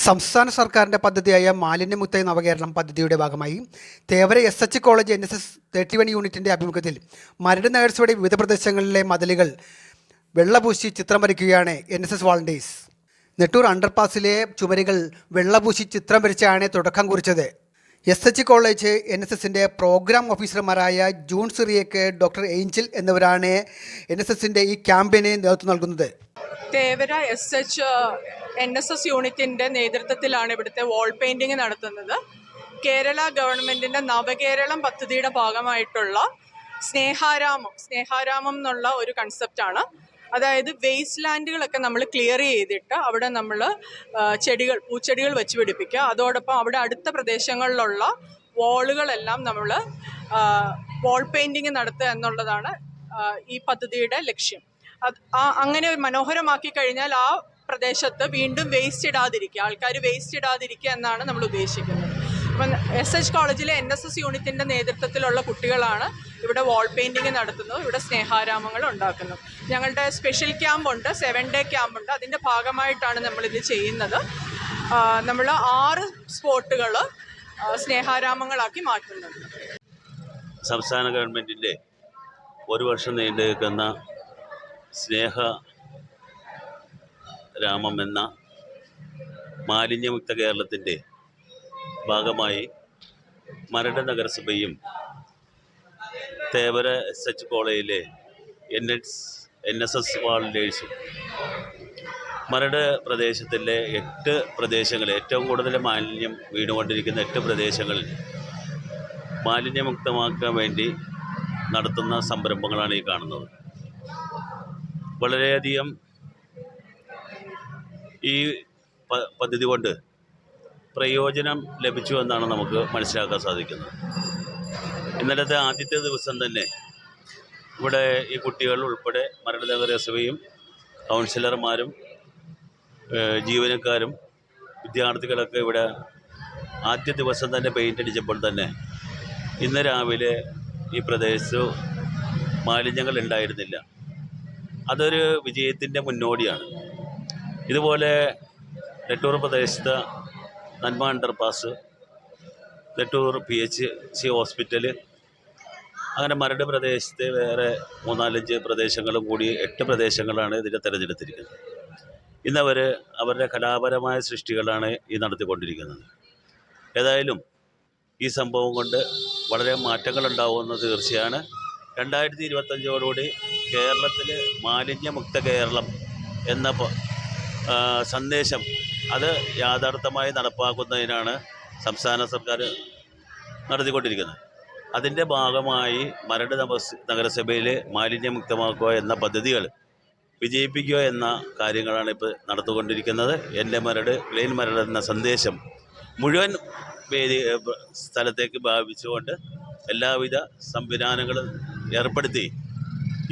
സംസ്ഥാന സർക്കാരിന്റെ പദ്ധതിയായ മാലിന്യമുക്ത നവകേരളം പദ്ധതിയുടെ ഭാഗമായി Thevara S H college N S S thirty one യൂണിറ്റിന്റെ ആഭിമുഖ്യത്തിൽ മരട് നഗരസഭയുടെ വിവിധ പ്രദേശങ്ങളിലെ മതിലുകൾ വെള്ളപൂശി ചിത്രം വരയ്ക്കുകയാണ് N S S volunteers Nettoor അണ്ടർപാസിലെ ചുമരുകൾ വെള്ളപൂശി ചിത്രം വരച്ചാണ് തുടക്കം കുറിച്ചത്. S H college N S എസിന്റെ പ്രോഗ്രാം ഓഫീസർമാരായ ജൂൺ സിറിയക്ക് ഡോക്ടർ ഏഞ്ചൽ എന്നിവരാണ് എൻ എസ് എസിന്റെ ഈ ക്യാമ്പയിന് നേതൃത്വം നൽകുന്നത്. Thevara S H N S S യൂണിറ്റിന്റെ നേതൃത്വത്തിലാണ് ഇവിടുത്തെ വാൾ പെയിന്റിങ് നടത്തുന്നത്. കേരള ഗവൺമെന്റിന്റെ നവകേരളം പദ്ധതിയുടെ ഭാഗമായിട്ടുള്ള സ്നേഹാരാമം സ്നേഹാരാമം എന്നുള്ള ഒരു കൺസെപ്റ്റാണ് അതായത് വേസ്റ്റ് ലാൻഡുകളൊക്കെ നമ്മൾ ക്ലിയർ ചെയ്തിട്ട് അവിടെ നമ്മൾ ചെടികൾ പൂച്ചെടികൾ വെച്ച് പിടിപ്പിക്കുക. അതോടൊപ്പം അവിടെ അടുത്ത പ്രദേശങ്ങളിലുള്ള വാളുകളെല്ലാം നമ്മൾ വാൾ പെയിന്റിങ് നടത്തുക എന്നുള്ളതാണ് ഈ പദ്ധതിയുടെ ലക്ഷ്യം. അങ്ങനെ മനോഹരമാക്കി കഴിഞ്ഞാൽ ആ പ്രദേശത്ത് വീണ്ടും വേസ്റ്റ് ഇടാതിരിക്കുക ആൾക്കാർ വേസ്റ്റ് ഇടാതിരിക്കുക എന്നാണ് നമ്മൾ ഉദ്ദേശിക്കുന്നത്. അപ്പം എസ് എച്ച് കോളേജിലെ എൻ എസ് എസ് യൂണിറ്റിന്റെ നേതൃത്വത്തിലുള്ള കുട്ടികളാണ് ഇവിടെ വാൾ പെയിന്റിങ് നടത്തുന്നു ഇവിടെ സ്നേഹാരാമങ്ങൾ ഉണ്ടാക്കുന്നു. ഞങ്ങളുടെ സ്പെഷ്യൽ ക്യാമ്പുണ്ട് സെവൻ ഡേ ക്യാമ്പുണ്ട് അതിന്റെ ഭാഗമായിട്ടാണ് നമ്മളിത് ചെയ്യുന്നത്. നമ്മൾ ആറ് സ്പോട്ടുകൾ സ്നേഹാരാമങ്ങളാക്കി മാറ്റുന്നുണ്ട്. സംസ്ഥാന ഗവൺമെന്റിന്റെ ഒരു വർഷം നീണ്ടു നിൽക്കുന്ന സ്നേഹ രാമം എന്ന മാലിന്യമുക്ത കേരളത്തിന്റെ ഭാഗമായി മരട് നഗരസഭയും തേവര എസ് എച്ച് കോളേജിലെ N S N S S വാളണ്ടിയേഴ്സും Maradu പ്രദേശത്തിലെ എട്ട് പ്രദേശങ്ങൾ ഏറ്റവും കൂടുതൽ മാലിന്യം വീണുകൊണ്ടിരിക്കുന്ന എട്ട് പ്രദേശങ്ങളിൽ മാലിന്യമുക്തമാക്കാൻ വേണ്ടി നടത്തുന്ന സംരംഭങ്ങളാണ് ഈ കാണുന്നത്. വളരെയധികം ഈ പദ്ധതി കൊണ്ട് പ്രയോജനം ലഭിച്ചു എന്നാണ് നമുക്ക് മനസ്സിലാക്കാൻ സാധിക്കുന്നത്. ഇന്നലത്തെ ആദ്യത്തെ ദിവസം തന്നെ ഇവിടെ ഈ കുട്ടികൾ ഉൾപ്പെടെ മരണനഗരസഭയും കൗൺസിലർമാരും ജീവനക്കാരും വിദ്യാർത്ഥികളൊക്കെ ഇവിടെ ആദ്യ ദിവസം തന്നെ പെയിന്റ് അടിച്ചപ്പോൾ തന്നെ ഇന്ന് രാവിലെ ഈ പ്രദേശത്ത് മാലിന്യങ്ങൾ ഉണ്ടായിരുന്നില്ല. അതൊരു വിജയത്തിന്റെ മുന്നോടിയാണ്. ഇതുപോലെ നെട്ടൂർ പ്രദേശത്ത് നന്മ underpass Nettoor P H C hospital അങ്ങനെ മരട് പ്രദേശത്തെ വേറെ മൂന്നാലഞ്ച് പ്രദേശങ്ങളും കൂടി എട്ട് പ്രദേശങ്ങളാണ് ഇതിനെ തിരഞ്ഞെടുത്തിരിക്കുന്നത്. ഇന്നവർ അവരുടെ കലാപരമായ സൃഷ്ടികളാണ് ഈ നടത്തിക്കൊണ്ടിരിക്കുന്നത്. ഏതായാലും ഈ സംഭവം കൊണ്ട് വളരെ മാറ്റങ്ങളുണ്ടാവുമെന്ന് തീർച്ചയാണ്. രണ്ടായിരത്തി ഇരുപത്തഞ്ചോടുകൂടി കേരളത്തിൽ മാലിന്യമുക്ത കേരളം എന്ന സന്ദേശം അത് യാഥാർത്ഥമായി നടപ്പാക്കുന്നതിനാണ് സംസ്ഥാന സർക്കാർ നടത്തിക്കൊണ്ടിരിക്കുന്നത്. അതിന്റെ ഭാഗമായി മരട് നഗരസഭയിൽ മാലിന്യമുക്തമാക്കുക എന്ന പദ്ധതികൾ വിജയിപ്പിക്കുക എന്ന കാര്യങ്ങളാണ് ഇപ്പോൾ നടത്തിക്കൊണ്ടിരിക്കുന്നത് എന്റെ മരട് ക്ലീൻ മരട് എന്ന സന്ദേശം മുഴുവൻ വേദി സ്ഥലത്തേക്ക് ഭാവിച്ചുകൊണ്ട് എല്ലാവിധ സംവിധാനങ്ങളും ഏർപ്പെടുത്തി.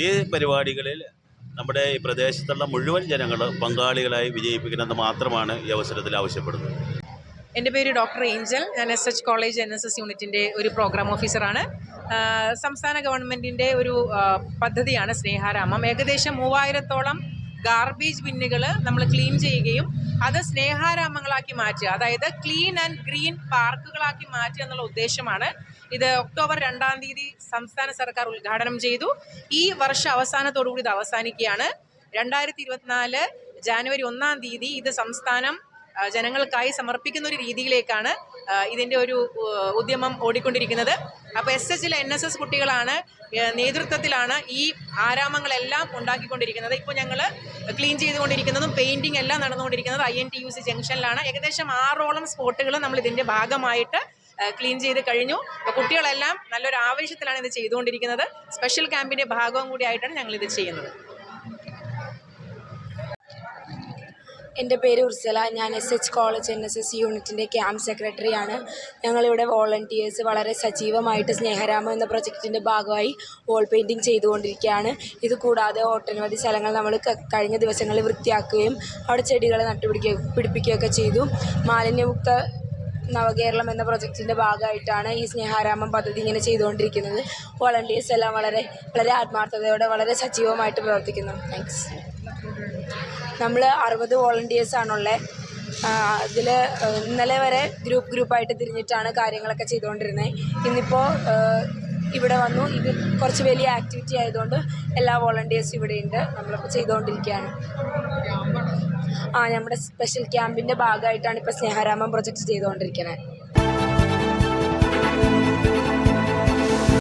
ഈ പരിപാടികളിൽ നമ്മുടെ ഈ പ്രദേശത്തുള്ള മുഴുവൻ ജനങ്ങൾ പങ്കാളികളായി വിജയിപ്പിക്കണമെന്ന് മാത്രമാണ് ഈ അവസരത്തിൽ ആവശ്യപ്പെടുന്നത്. എന്റെ പേര് ഡോക്ടർ ഏഞ്ചൽ. ഞാൻ S H college N S S യൂണിറ്റിന്റെ ഒരു പ്രോഗ്രാം ഓഫീസറാണ്. സംസ്ഥാന ഗവൺമെന്റിന്റെ ഒരു പദ്ധതിയാണ് സ്നേഹാരാമം. ഏകദേശം മൂവായിരത്തോളം ഗാർബേജ് ബിന്നുകൾ നമ്മൾ ക്ലീൻ ചെയ്യുകയും അത് സ്നേഹാരാമങ്ങളാക്കി മാറ്റുക. അതായത് ക്ലീൻ ആൻഡ് ഗ്രീൻ പാർക്കുകളാക്കി മാറ്റുക എന്നുള്ള ഉദ്ദേശമാണ്. ഇത് ഒക്ടോബർ രണ്ടാം തീയതി സംസ്ഥാന സർക്കാർ ഉദ്ഘാടനം ചെയ്തു. ഈ വർഷ അവസാനത്തോടുകൂടി ഇത് അവസാനിക്കുകയാണ്. രണ്ടായിരത്തി ഇരുപത്തിനാല് ജാനുവരി ഒന്നാം തീയതി ഇത് സംസ്ഥാനം ജനങ്ങൾക്കായി സമർപ്പിക്കുന്ന ഒരു രീതിയിലേക്കാണ് ഇതിന്റെ ഒരു ഉദ്യമം ഓടിക്കൊണ്ടിരിക്കുന്നത്. അപ്പോൾ എസ് എച്ചിലെ എൻ എസ് എസ് കുട്ടികളാണ് നേതൃത്വത്തിലാണ് ഈ ആരാമങ്ങളെല്ലാം ഉണ്ടാക്കിക്കൊണ്ടിരിക്കുന്നത്. ഇപ്പോൾ ഞങ്ങൾ ക്ലീൻ ചെയ്തുകൊണ്ടിരിക്കുന്നതും പെയിന്റിംഗ് എല്ലാം നടന്നുകൊണ്ടിരിക്കുന്നത് I N T U C ജംഗ്ഷനിലാണ്. ഏകദേശം ആറോളം സ്പോട്ടുകൾ നമ്മൾ ഇതിന്റെ ഭാഗമായിട്ട് ക്ലീൻ ചെയ്ത് കഴിഞ്ഞു. അപ്പോൾ കുട്ടികളെല്ലാം നല്ലൊരു ആവേശത്തിലാണ് ഇത് ചെയ്തുകൊണ്ടിരിക്കുന്നത്. സ്പെഷ്യൽ ക്യാമ്പിന്റെ ഭാഗവും കൂടി ആയിട്ടാണ് ഞങ്ങൾ ഇത് ചെയ്യുന്നത്. എന്റെ പേര് ഉർസല. ഞാൻ S H college N S S യൂണിറ്റിന്റെ ക്യാമ്പ് സെക്രട്ടറിയാണ് ഞങ്ങളിവിടെ വോളണ്ടിയേഴ്സ് വളരെ സജീവമായിട്ട് സ്നേഹരാമം എന്ന പ്രൊജക്റ്റിന്റെ ഭാഗമായി വോൾ പെയിന്റിങ് ചെയ്തുകൊണ്ടിരിക്കുകയാണ്. ഇത് കൂടാതെ ഒട്ടനവധി സ്ഥലങ്ങൾ നമ്മൾ കഴിഞ്ഞ ദിവസങ്ങളിൽ വൃത്തിയാക്കുകയും അവിടെ ചെടികൾ നട്ടുപിടിക്കുക പിടിപ്പിക്കുകയൊക്കെ ചെയ്തു. മാലിന്യമുക്ത നവകേരളം എന്ന പ്രൊജക്റ്റിന്റെ ഭാഗമായിട്ടാണ് ഈ സ്നേഹാരാമം പദ്ധതി ഇങ്ങനെ ചെയ്തുകൊണ്ടിരിക്കുന്നത്. വോളണ്ടിയേഴ്സ് എല്ലാം വളരെ വളരെ ആത്മാർത്ഥതയോടെ വളരെ സജീവമായിട്ട് പ്രവർത്തിക്കുന്നു. താങ്ക്സ് നമ്മൾ അറുപത് വോളണ്ടിയേഴ്സ് ആണുള്ളത് അതിൽ ഇന്നലെ വരെ ഗ്രൂപ്പ് ഗ്രൂപ്പായിട്ട് തിരിഞ്ഞിട്ടാണ് കാര്യങ്ങളൊക്കെ ചെയ്തുകൊണ്ടിരുന്നത് ഇന്നിപ്പോൾ ഇവിടെ വന്നു. ഇത് കുറച്ച് വലിയ ആക്ടിവിറ്റി ആയതുകൊണ്ട് എല്ലാ വോളണ്ടിയേഴ്സും ഇവിടെയുണ്ട്. നമ്മളിപ്പോൾ ചെയ്തുകൊണ്ടിരിക്കുകയാണ് ആ നമ്മുടെ സ്പെഷ്യൽ ക്യാമ്പിന്റെ ഭാഗമായിട്ടാണ് ഇപ്പോൾ സ്നേഹരാമം പ്രൊജക്റ്റ് ചെയ്തുകൊണ്ടിരിക്കുന്നത്